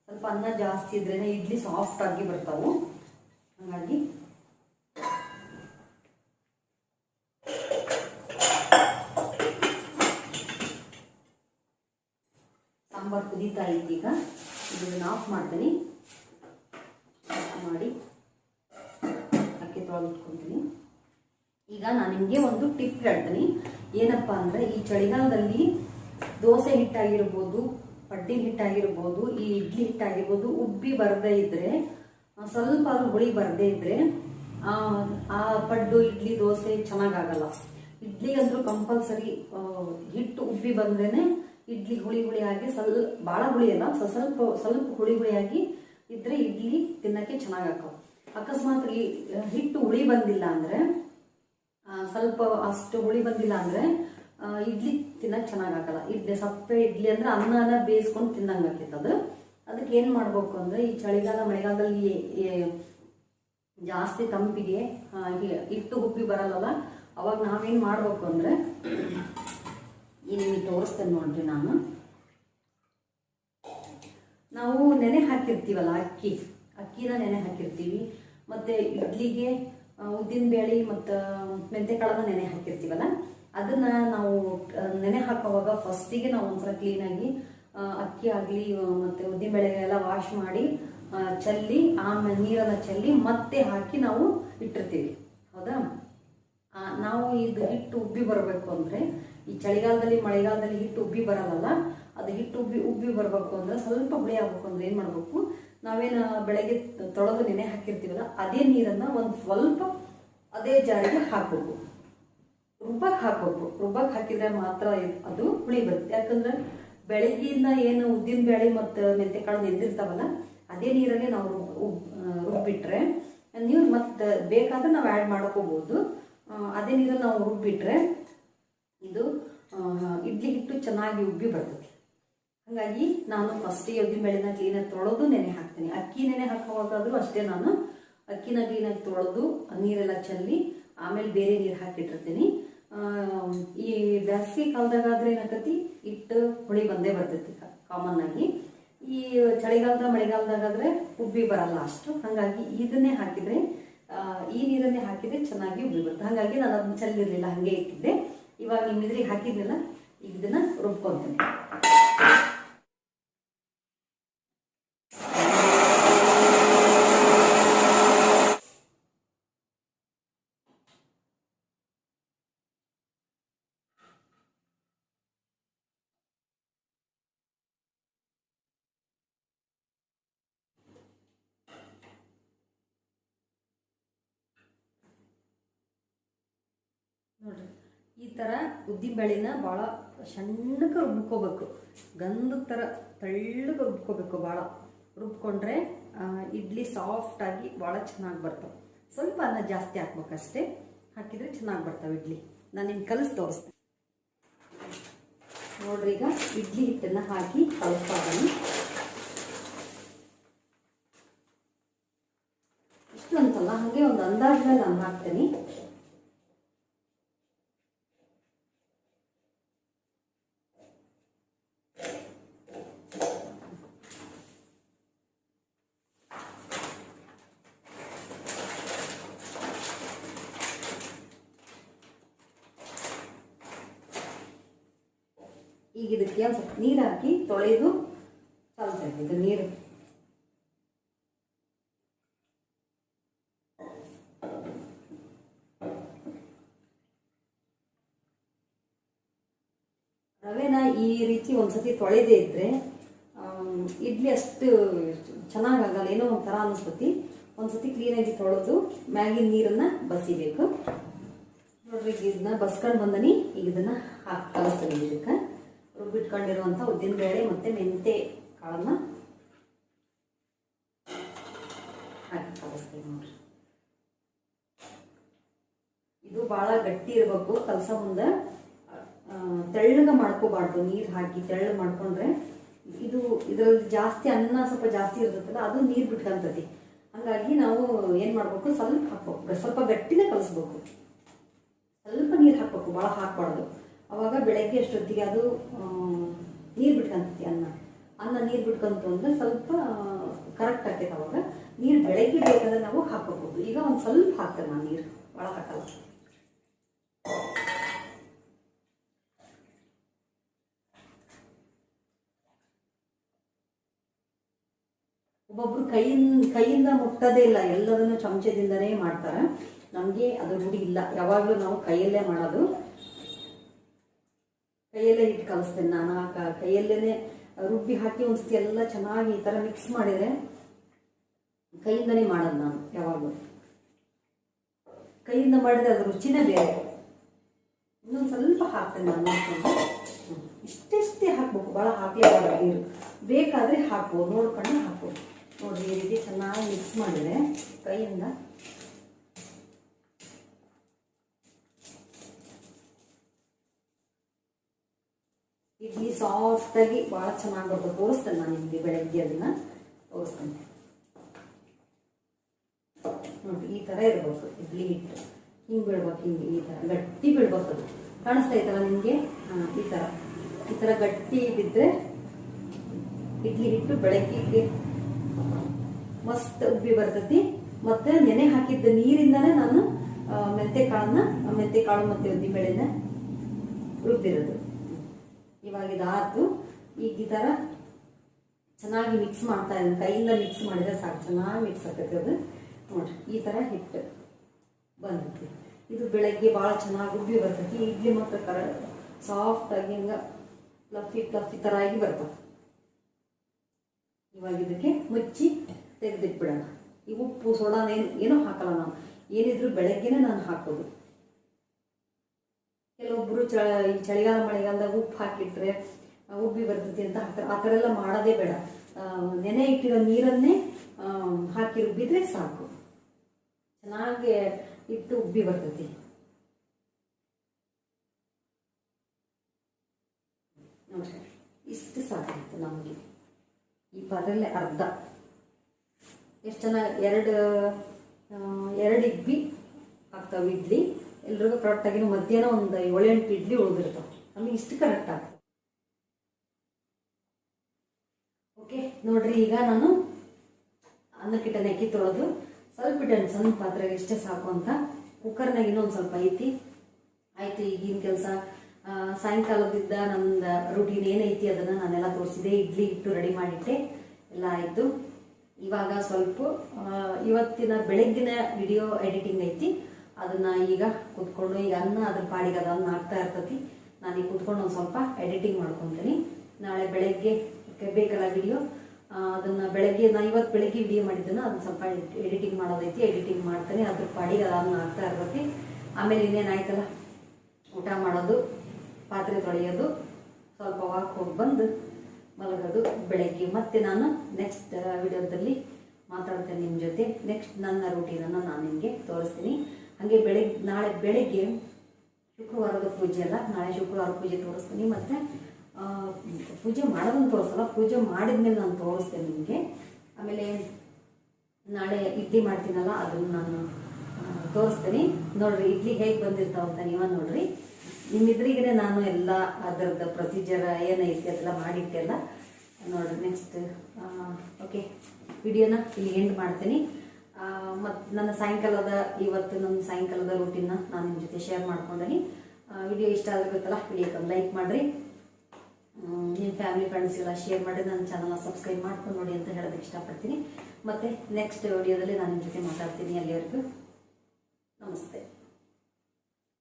ಸ್ವಲ್ಪ ಅನ್ನ ಜಾಸ್ತಿ ಇದ್ರೇನೆ ಇಡ್ಲಿ ಸಾಫ್ಟ್ ಆಗಿ ಬರ್ತಾವು. ಹಾಗಾಗಿ ಸಾಂಬಾರು ಕುದೀತಾ ಐತಿ ಈಗ ಇದನ್ನ ಆಫ್ ಮಾಡ್ತೀನಿ. ಮಾಡಿ ಅಕ್ಕಿ ಇಟ್ಕೊತೀನಿ. ಈಗ ನಾನು ನಿಮಗೆ ಒಂದು ಟಿಪ್ ಹೇಳ್ತೀನಿ. ಏನಪ್ಪ ಅಂದರೆ ಈ ಚಳಿಗಾಲದಲ್ಲಿ ದೋಸೆ ಹಿಟ್ಟಾಗಿರ್ಬೋದು, ಪಡ್ಡಿ ಹಿಟ್ಟಾಗಿರ್ಬೋದು, ಈ ಇಡ್ಲಿ ಹಿಟ್ಟಾಗಿರ್ಬೋದು ಉಬ್ಬಿ ಬರದೇ ಇದ್ದರೆ ಸ್ವಲ್ಪ ಅದು ಹುಳಿ ಬರದೇ ಇದ್ದರೆ ಆ ಪಡ್ಡು, ಇಡ್ಲಿ, ದೋಸೆ ಚೆನ್ನಾಗಾಗಲ್ಲ. ಅಂದರೂ ಕಂಪಲ್ಸರಿ ಹಿಟ್ಟು ಉಬ್ಬಿ ಬಂದ್ರೇನೆ ಇಡ್ಲಿ ಹುಳಿ ಹುಳಿ ಆಗಿ ಸ್ವಲ್ಪ ಭಾಳ ಹುಳಿ ಅಲ್ಲ ಸ್ವ- ಸ್ವಲ್ಪ ಸ್ವಲ್ಪ ಹುಳಿ ಹುಳಿಯಾಗಿ ಇದ್ರೆ ಇಡ್ಲಿ ತಿನ್ನಕ್ಕೆ ಚೆನ್ನಾಗಾಕವು ಅಕಸ್ಮಾತ್ ಹಿಟ್ಟು ಹುಳಿ ಬಂದಿಲ್ಲ ಅಂದ್ರೆ ಸ್ವಲ್ಪ ಅಷ್ಟು ಹುಳಿ ಬಂದಿಲ್ಲ ಅಂದ್ರೆ ಇಡ್ಲಿ ತಿನ್ನಕ್ ಚೆನ್ನಾಗಾಗಲ್ಲ. ಇಡ್ಲಿ, ಸಪ್ಪೆ ಇಡ್ಲಿ ಅಂದ್ರೆ ಅನ್ನನ ಬೇಯಿಸ್ಕೊಂಡು ತಿನ್ನಂಗ್ ಅದು. ಅದಕ್ಕೆ ಏನು ಮಾಡ್ಬೇಕು ಅಂದ್ರೆ, ಈ ಚಳಿಗಾಲ, ಮಳೆಗಾಲದಲ್ಲಿ ಜಾಸ್ತಿ ತಂಪಿಗೆ ಹಿಟ್ಟು ಉಪ್ಪಿ ಬರಲ್ಲಲ್ಲ, ಅವಾಗ ನಾವೇನು ಮಾಡಬೇಕು ಅಂದ್ರೆ, ಈ ನಿಮಗೆ ತೋರಿಸ್ತೇನೆ ನೋಡ್ರಿ ನಾನು. ನಾವು ನೆನೆ ಹಾಕಿರ್ತೀವಲ್ಲ ಅಕ್ಕಿ, ಅಕ್ಕಿನ ನೆನೆ ಹಾಕಿರ್ತೀವಿ. ಮತ್ತೆ ಇಡ್ಲಿಗೆ ಉದ್ದಿನ ಬೇಳೆ ಮತ್ತು, ಮೆಂತೆಕಾಳನ್ನ ನೆನೆ ಹಾಕಿರ್ತೀವಲ್ಲ, ಅದನ್ನ ನಾವು ನೆನೆ ಹಾಕುವಾಗ ಫಸ್ಟಿಗೆ ನಾವು ಒಂಥರ ಕ್ಲೀನಾಗಿ ಅಕ್ಕಿ ಆಗಲಿ ಮತ್ತು ಉದ್ದಿನ ಬೇಳೆ ಎಲ್ಲ ವಾಶ್ ಮಾಡಿ ಚೆಲ್ಲಿ ಆಮೇಲೆ ನೀರನ್ನ ಚೆಲ್ಲಿ ಮತ್ತೆ ಹಾಕಿ ನಾವು ಇಟ್ಟಿರ್ತೀವಿ. ಹೌದಾ? ನಾವು ಇದು ಹಿಟ್ಟು ಉಬ್ಬಿ ಬರಬೇಕು ಅಂದ್ರೆ, ಈ ಚಳಿಗಾಲದಲ್ಲಿ, ಮಳೆಗಾಲದಲ್ಲಿ ಹಿಟ್ಟು ಉಬ್ಬಿ ಬರಲ್ಲಲ್ಲ ಅದು ಹಿಟ್ಟು ಉಬ್ಬಿ ಉಬ್ಬಿ ಬರಬೇಕು ಅಂದ್ರೆ ಸ್ವಲ್ಪ ಹುಳಿ ಆಗ್ಬೇಕು ಅಂದ್ರೆ ಏನ್ ಮಾಡ್ಬೇಕು? ನಾವೇನು ಬೆಳಗ್ಗೆ ತೊಳೆದು ನೆನೆ ಹಾಕಿರ್ತೀವಲ್ಲ, ಅದೇ ನೀರನ್ನು ಒಂದು ಸ್ವಲ್ಪ ಅದೇ ಜಾರಿಗೆ ಹಾಕಬೇಕು. ರುಬ್ಬಕ್ಕೆ ಹಾಕಬೇಕು. ರುಬ್ಬಕ್ಕೆ ಹಾಕಿದರೆ ಮಾತ್ರ ಅದು ಹುಳಿ ಬರುತ್ತೆ. ಯಾಕಂದ್ರೆ ಬೆಳಗ್ಗೆಯಿಂದ ಏನು ಉದ್ದಿನ ಬೇಳೆ ಮತ್ತು ಮೆಂತೆಕಾಳು ನೆಂದಿರ್ತಾವಲ್ಲ, ಅದೇ ನೀರನ್ನೇ ನಾವು ರುಬ್ಬಿಟ್ರೆ ನೀರು ಮತ್ತೆ ಬೇಕಾದ್ರೆ ನಾವು ಆ್ಯಡ್ ಮಾಡ್ಕೋಬೋದು. ಅದೇ ನೀರಲ್ಲಿ ನಾವು ರುಬ್ಬಿಟ್ರೆ, ಇದು ಇಡ್ಲಿ ಹಿಟ್ಟು ಚೆನ್ನಾಗಿ ಉಬ್ಬಿ ಬರ್ತದೆ. ಹಾಗಾಗಿ ನಾನು ಫಸ್ಟಿಗೆ ಉದ್ದಿನ ಬೆಳೆನ ಕ್ಲೀನಾಗಿ ತೊಳೆದು ನೆನೆ ಹಾಕ್ತೀನಿ. ಅಕ್ಕಿ ನೆನೆ ಹಾಕುವಾಗಾದ್ರೂ ಅಷ್ಟೇ ನಾನು ಅಕ್ಕಿನ ಕ್ಲೀನಾಗಿ ತೊಳೆದು ನೀರೆಲ್ಲ ಚೆಲ್ಲಿ ಆಮೇಲೆ ಬೇರೆ ನೀರು ಹಾಕಿಟ್ಟಿರ್ತೀನಿ. ಈ ಬೇಸಿಗೆ ಕಾಲದಾಗಾದ್ರೆ ಏನಾಕತಿ? ಹಿಟ್ಟು, ಹುಳಿ ಬಂದೇ ಬರ್ತೈತಿ ಕಾಮನ್ ಆಗಿ. ಈ ಚಳಿಗಾಲದ ಮಳೆಗಾಲದಾಗಾದ್ರೆ ಉಬ್ಬಿ ಬರಲ್ಲ ಅಷ್ಟು. ಹಾಗಾಗಿ ಇದನ್ನೇ ಹಾಕಿದ್ರೆ ಈ ನೀರನ್ನೇ ಹಾಕಿದ್ರೆ ಚೆನ್ನಾಗಿ ಉಬ್ಬಿ ಬರುತ್ತೆ. ಹಾಗಾಗಿ ನಾನು ಅದನ್ನ ಚೆಲ್ಲಿರಲಿಲ್ಲ, ಹಾಗೆ ಇಟ್ಟಿದ್ದೆ. ಇವಾಗ ಇದ್ರಿಗೆ ಹಾಕಿದ್ನಲ್ಲ, ಈಗ ಇದನ್ನ ರುಬ್ಕೊಂತೀನಿ ನೋಡ್ರಿ ಈ ಥರ ಉದ್ದಿನಬೇಳೆನ ಭಾಳ ಸಣ್ಣಕ್ಕೆ ರುಬ್ಕೋಬೇಕು. ಗಂಧದ ಥರ ತೆಳ್ಳಗೆ ರುಬ್ಕೋಬೇಕು ಭಾಳ ರುಬ್ಕೊಂಡ್ರೆ ಇಡ್ಲಿ ಸಾಫ್ಟಾಗಿ ಭಾಳ ಚೆನ್ನಾಗಿ ಬರ್ತವೆ. ಸ್ವಲ್ಪ ಅನ್ನ ಜಾಸ್ತಿ ಹಾಕ್ಬೇಕಷ್ಟೇ. ಹಾಕಿದರೆ ಚೆನ್ನಾಗಿ ಬರ್ತವೆ ಇಡ್ಲಿ. ನಾನು ನಿಮ್ಗೆ ಕಲಿಸಿ ತೋರಿಸ್ತೀನಿ. ನೋಡ್ರಿ ಈಗ ಇಡ್ಲಿ ಹಿಟ್ಟನ್ನು ಹಾಕಿ ಕಲಿಸ್ತಾ ಇಷ್ಟು ಅಂತಲ್ಲ ಹಾಗೆ ಒಂದು ಅಂದಾಜ್ ನಾನು ಹಾಕ್ತೀನಿ ಈಗ ಇದಕ್ಕೆ ಒಂದು ಸ್ವಲ್ಪ ನೀರು ತೊಳೆದು ಕಲ್ಸೈತೆ ಇದು ನೀರು. ರವೆನ ಈ ರೀತಿ ಒಂದ್ಸತಿ ತೊಳೆದೇ ಇದ್ರೆ ಇಡ್ಲಿ ಅಷ್ಟು ಚೆನ್ನಾಗಾಗಲ್ಲ, ಏನೋ ಒಂಥರ ಅನಿಸ್ತತಿ. ಒಂದ್ಸತಿ ಕ್ಲೀನಾಗಿ ತೊಳೆದು ಮ್ಯಾಗಿನ ನೀರನ್ನ ಬಸಿಬೇಕು. ನೋಡ್ರಿ ಇದನ್ನ ಬಸ್ಕೊಂಡು ಬಂದನಿ, ಈಗ ಇದನ್ನ ಹಾಕಿ ಕಲಿಸ್ತೀನಿ ಇದಕ್ಕೆ. ರುಬ್ಬಿಟ್ಕೊಂಡಿರುವಂಥ ಉದ್ದಿನಬೇಳೆ ಮತ್ತೆ ಮೆಂತೆ ಕಾಳನ್ನ ಹಾಕಿ ನೋಡ್ರಿ. ಇದು ಭಾಳ ಗಟ್ಟಿ ಇರಬೇಕು, ಕಲಸ ಮುಂದೆ ತೆಳ್ಳಗ ಮಾಡ್ಕೋಬಾರ್ದು, ನೀರು ಹಾಕಿ ತೆಳ್ಳ ಮಾಡ್ಕೊಂಡ್ರೆ. ಇದು ಇದರಲ್ಲಿ ಜಾಸ್ತಿ ಅನ್ನ ಸ್ವಲ್ಪ ಜಾಸ್ತಿ ಇರ್ತದಲ್ಲ ಅದು ನೀರು ಬಿಟ್ಕೊಂತತಿ. ಹಂಗಾಗಿ ನಾವು ಏನು ಮಾಡಬೇಕು, ಸ್ವಲ್ಪ ಹಾಕ್ಬೇಕು, ಸ್ವಲ್ಪ ಗಟ್ಟಿನೇ ಕಲಿಸ್ಬೇಕು. ಸ್ವಲ್ಪ ನೀರು ಹಾಕ್ಬೇಕು ಭಾಳ ಹಾಕ್ಬಾರ್ದು. ಅವಾಗ ಬೆಳಗ್ಗೆ ಅಷ್ಟೊತ್ತಿಗೆ ಅದು ನೀರು ಬಿಟ್ಕೊಂತೈತಿ ಅನ್ನ. ಅನ್ನ ನೀರು ಬಿಟ್ಕೊಂತು ಅಂದ್ರೆ ಸ್ವಲ್ಪ ಕರೆಕ್ಟ್ ಆಗ್ತೈತೆ ಅವಾಗ. ನೀರು ಬೆಳಗ್ಗೆ ಬೇಕಾದ್ರೆ ನಾವು ಹಾಕೋಬಹುದು ಈಗ ಒಂದು ಸ್ವಲ್ಪ ಹಾಕ್ತೇನೆ ನಾನು ನೀರು. ಭಾಳ ಹಾಕಲ್ಲ. ಒಬ್ಬೊಬ್ರು ಕೈಯಿಂದ ಕೈಯಿಂದ ಮುಟ್ಟೋದೇ ಇಲ್ಲ. ಎಲ್ಲದನ್ನು ಚಮಚದಿಂದನೇ ಮಾಡ್ತಾರೆ. ನಮಗೆ ಅದು ರೂಢಿ ಇಲ್ಲ. ಯಾವಾಗಲೂ ನಾವು ಕೈಯಲ್ಲೇ ಮಾಡೋದು. ಕೈಯಲ್ಲೇ ಹಿಟ್ಟು ಕಲಿಸ್ತೇನೆ ನಾನು, ಆ ಕೈಯಲ್ಲೇ ರುಬ್ಬಿ ಹಾಕಿ ಒಂದ್ಸತಿ ಎಲ್ಲ ಚೆನ್ನಾಗಿ ಈ ಥರ ಮಿಕ್ಸ್ ಮಾಡಿದರೆ ಕೈಯಿಂದನೇ ಮಾಡೋದು ನಾನು ಯಾವಾಗಲೂ. ಕೈಯಿಂದ ಮಾಡಿದ್ರೆ ಅದ್ರ ರುಚಿನೇ ಬೇರೆ. ಇನ್ನೊಂದು ಸ್ವಲ್ಪ ಹಾಕ್ತೇನೆ ನಾನು. ನೋಡ್ಕೊಂಡು. ಇಷ್ಟೆಷ್ಟೇ ಹಾಕ್ಬೇಕು ಭಾಳ ಹಾಕ್ಲೇಬಾರ್ದು ನೀರು ಬೇಕಾದರೆ ಹಾಕ್ಬೋದು ನೋಡ್ಕೊಂಡು ಹಾಕ್ಬೋದು. ನೋಡಿರಿ ಈ ರೀತಿ ಚೆನ್ನಾಗಿ ಮಿಕ್ಸ್ ಮಾಡಿದರೆ ಕೈಯಿಂದ ಇಡ್ಲಿ ಸಾಫ್ಟಾಗಿ ಭಾಳ ಚೆನ್ನಾಗಿ ಬರ್ತದೆ ತೋರಿಸ್ತೇನೆ ನಾನು ನಿಮಗೆ ಬೆಳಗ್ಗೆ ಅದನ್ನ. ತೋರಿಸ್ತೇನೆ. ನೋಡಿ ಈ ಥರ ಇರಬೇಕು, ಇಡ್ಲಿ ಹಿಟ್ಟು. ಹಿಂಗೆ ಬೀಳ್ಬೇಕು ಹಿಂಗೆ ಈ ಥರ ಗಟ್ಟಿ ಬೀಳ್ಬೇಕು ಅದು. ಕಾಣಿಸ್ತಾ ಇತ್ತಲ್ಲ ನಿಮಗೆ? ಹಾಂ, ಈ ಥರ ಈ ಥರ ಗಟ್ಟಿ ಬಿದ್ದರೆ ಇಡ್ಲಿ ಹಿಟ್ಟು ಬೆಳಗ್ಗೆ ಮಸ್ತ್ ಉಬ್ಬಿ ಬರ್ತೈತಿ. ಮತ್ತೆ ನೆನೆ ಹಾಕಿದ್ದ ನೀರಿಂದನೇ ನಾನು ಮೆಂತೆ ಕಾಳನ್ನ ಮೆಂತೆ ಕಾಳು ಮತ್ತೆ ಉದ್ದಿಬೇಳೆನ ರುಬ್ಬಿರೋದು. ಇವಾಗ ಇದಾತು ಈಗ ಈ ಥರ ಚೆನ್ನಾಗಿ ಮಿಕ್ಸ್ ಮಾಡ್ತಾ ಇದ್ದೀನಿ ಕೈಯಿಂದ ಮಿಕ್ಸ್ ಮಾಡಿದ್ರೆ ಸಾಕು. ಚೆನ್ನಾಗಿ ಮಿಕ್ಸ್ ಆಗ್ತೈತೆ ಅದು. ನೋಡ್ರಿ, ಈ ಥರ ಹಿಟ್ಟು ಬಂದೈತಿ ಇದು ಬೆಳಗ್ಗೆ ಭಾಳ ಚೆನ್ನಾಗಿ ರುಬ್ಬಿ ಬರ್ತೈತಿ. ಇಡ್ಲಿ ಮಾತ್ರ ಕರ ಸಾಫ್ಟಾಗಿ ಹಿಂಗೆ ಫ್ಲಫಿ ಫ್ಲಫಿ ಥರ ಆಗಿ ಬರ್ತದೆ ಇವಾಗ ಇದಕ್ಕೆ ಮುಚ್ಚಿ ತೆಗೆದಿಟ್ಬಿಡೋಣ. ಈ ಉಪ್ಪು, ಸೋಡಾನ ಏನು, ಏನೂ ಹಾಕಲ್ಲ ನಾವು. ಏನಿದ್ರು ಬೆಳಗ್ಗೆನೆ ನಾನು ಹಾಕೋದು. ಕೆಲವೊಬ್ರು ಚ, ಈ ಚಳಿಗಾಲ ಮಳೆಗಾಲದಾಗ ಉಪ್ಪು ಹಾಕಿಟ್ರೆ ಉಬ್ಬಿ ಬರ್ತೈತಿ ಅಂತ ಹಾಕ್ತಾರೆ. ಆ ಥರ ಎಲ್ಲ ಮಾಡೋದೇ ಬೇಡ. ನೆನೆ ಇಟ್ಟಿರೋ ನೀರನ್ನೇ ಹಾಕಿ ರುಬ್ಬಿದ್ರೆ ಸಾಕು. ಚೆನ್ನಾಗಿ ಇಟ್ಟು ಉಬ್ಬಿ ಬರ್ತೈತಿ. ನೋಡ್ರಿ ಇಷ್ಟು ಸಾಕಾಯ್ತು ನಮಗೆ. ಈ ಪಾತ್ರೆಯಲ್ಲಿ ಅರ್ಧ. ಎಷ್ಟು ಚೆನ್ನಾಗಿ, ಎರಡು ಎರಡು ಇಡ್ಲಿ, ಆಗ್ತಾವೆ ಇಡ್ಲಿ. ಎಲ್ರಿಗೂ ಕರೆಕ್ಟಾಗಿ ಮಧ್ಯಾಹ್ನ ಒಂದು ಏಳೆಂಟು ಇಡ್ಲಿ ಉಳಿದಿರ್ತಾವೆ. ನಮಗೆ ಇಷ್ಟು ಕರೆಕ್ಟ್ ಆಗ್ತದೆ ಓಕೆ ನೋಡ್ರಿ, ಈಗ ನಾನು ಅನ್ನಕ್ಕಿಟ್ಟ ನೆಕ್ಕಿ ತೊಳೆದು ಸ್ವಲ್ಪ ಇಟ್ಟೆ ಸಣ್ಣ ಪಾತ್ರೆಗೆ ಇಷ್ಟೇ ಸಾಕು ಅಂತ. ಕುಕ್ಕರ್ನಾಗ ಇನ್ನೊಂದು ಸ್ವಲ್ಪ ಐತಿ. ಆಯಿತು, ಈಗಿನ ಕೆಲಸ. ಸಾಯಂಕಾಲದಿದ್ದ ನಂದು ರೂಟೀನ್ ಏನೈತಿ ಅದನ್ನು ನಾನೆಲ್ಲ ತೋರಿಸಿದೆ. ಇಡ್ಲಿ ಇಟ್ಟು ರೆಡಿ ಮಾಡಿಟ್ಟೆ. ಎಲ್ಲ ಆಯಿತು. ಇವಾಗ ಸ್ವಲ್ಪ ಇವತ್ತಿನ ಬೆಳಗ್ಗಿನ ವಿಡಿಯೋ ಎಡಿಟಿಂಗ್ ಐತಿ. ಅದನ್ನ ಈಗ ಕುತ್ಕೊಂಡು, ಈಗ ಅನ್ನ ಅದ್ರ ಪಾಡಿಗೆ ಅದನ್ನ ಆಗ್ತಾ ಇರ್ತತಿ. ನಾನು ಈಗ ಕುತ್ಕೊಂಡು ಒಂದು ಸ್ವಲ್ಪ ಎಡಿಟಿಂಗ್ ಮಾಡ್ಕೊತೀನಿ. ನಾಳೆ ಬೆಳಗ್ಗೆ ಬೇಕಲ್ಲ ವಿಡಿಯೋ ಅದನ್ನ ಬೆಳಗ್ಗೆ, ನಾ ಇವತ್ತು ಬೆಳಗ್ಗೆ ವಿಡಿಯೋ ಮಾಡಿದ್ದನ್ನು ಅದನ್ನ ಸ್ವಲ್ಪ ಎಡಿಟಿಂಗ್ ಮಾಡೋದೈತಿ ಎಡಿಟಿಂಗ್ ಮಾಡ್ತೇನೆ. ಅದ್ರ ಪಾಡಿಗೆ ಅದನ್ನ ಆಗ್ತಾ ಇರ್ತೈತಿ. ಆಮೇಲೆ ಇನ್ನೇನಾಯ್ತಲ್ಲ ಊಟ ಮಾಡೋದು, ಪಾತ್ರೆ ತೊಳೆಯೋದು, ಸ್ವಲ್ಪ ವಾಕ್ ಹೋಗಿ ಬಂದು ಮಲಗೋದು. ಬೆಳಗ್ಗೆ ಮತ್ತೆ ನಾನು ನೆಕ್ಸ್ಟ್ ವಿಡಿಯೋದಲ್ಲಿ ಮಾತಾಡ್ತೇನೆ ನಿಮ್ಮ ಜೊತೆ. ನೆಕ್ಸ್ಟ್ ನನ್ನ ರೂಟೀನನ್ನು ನಾನು ನಿಮಗೆ ತೋರಿಸ್ತೀನಿ. ಹಾಗೆ ಬೆಳಗ್ಗೆ ನಾಳೆ ಬೆಳಗ್ಗೆ ಶುಕ್ರವಾರದ ಪೂಜೆ ಅಲ್ಲ, ನಾಳೆ ಶುಕ್ರವಾರ ಪೂಜೆ ತೋರಿಸ್ತೀನಿ. ಮತ್ತು ಪೂಜೆ ಮಾಡೋದನ್ನು ತೋರಿಸಲ್ಲ, ಪೂಜೆ ಮಾಡಿದ್ಮೇಲೆ ನಾನು ತೋರಿಸ್ತೇನೆ ನಿಮಗೆ. ಆಮೇಲೆ ನಾಳೆ ಇಡ್ಲಿ ಮಾಡ್ತೀನಲ್ಲ, ಅದನ್ನು ನಾನು ತೋರಿಸ್ತೀನಿ. ನೋಡ್ರಿ, ಇಡ್ಲಿ ಹೇಗೆ ಬಂದಿರ್ತಾವ ಅಂತ ನೀವ ನೋಡ್ರಿ. ನಿಮ್ಮಿದ್ರಿಗೆ ನಾನು ಎಲ್ಲ ಅದರದ್ದು ಪ್ರೊಸೀಜರ್ ಏನೈತಿ ಅದೆಲ್ಲ ಮಾಡಿಟ್ಟೆಲ್ಲ ನೋಡ್ರಿ ನೆಕ್ಸ್ಟ್ ಓಕೆ ವಿಡಿಯೋನ ಇಲ್ಲಿ ಎಂಡ್ ಮಾಡ್ತೀನಿ. ಮತ್ತು ನನ್ನ ಸಾಯಂಕಾಲದ, ಇವತ್ತು ನನ್ನ ಸಾಯಂಕಾಲದ ರೂಟೀನ್ನ ನಾನು ನಿಮ್ಮ ಜೊತೆ ಶೇರ್ ಮಾಡ್ಕೊಂಡೀನಿ. ವಿಡಿಯೋ ಇಷ್ಟ ಆದ್ರೆ ಗೊತ್ತಲ್ಲ ವಿಡಿಯೋಕ್ಕೆ ಒಂದು ಲೈಕ್ ಮಾಡಿರಿ. ನಿಮ್ಮ ಫ್ಯಾಮಿಲಿ ಫ್ರೆಂಡ್ಸ್ಗೆಲ್ಲ ಶೇರ್ ಮಾಡಿ ನನ್ನ ಚಾನಲ್ನ ಸಬ್ಸ್ಕ್ರೈಬ್ ಮಾಡ್ಕೊಂಡು ನೋಡಿ ಅಂತ ಹೇಳೋದಕ್ಕೆ ಇಷ್ಟಪಡ್ತೀನಿ. ಮತ್ತು ನೆಕ್ಸ್ಟ್ ವಿಡಿಯೋದಲ್ಲಿ ನಾನು ನಿಮ್ಮ ಜೊತೆ ಮಾತಾಡ್ತೀನಿ ಅಲ್ಲಿವರೆಗೂ. ನಮಸ್ತೆ.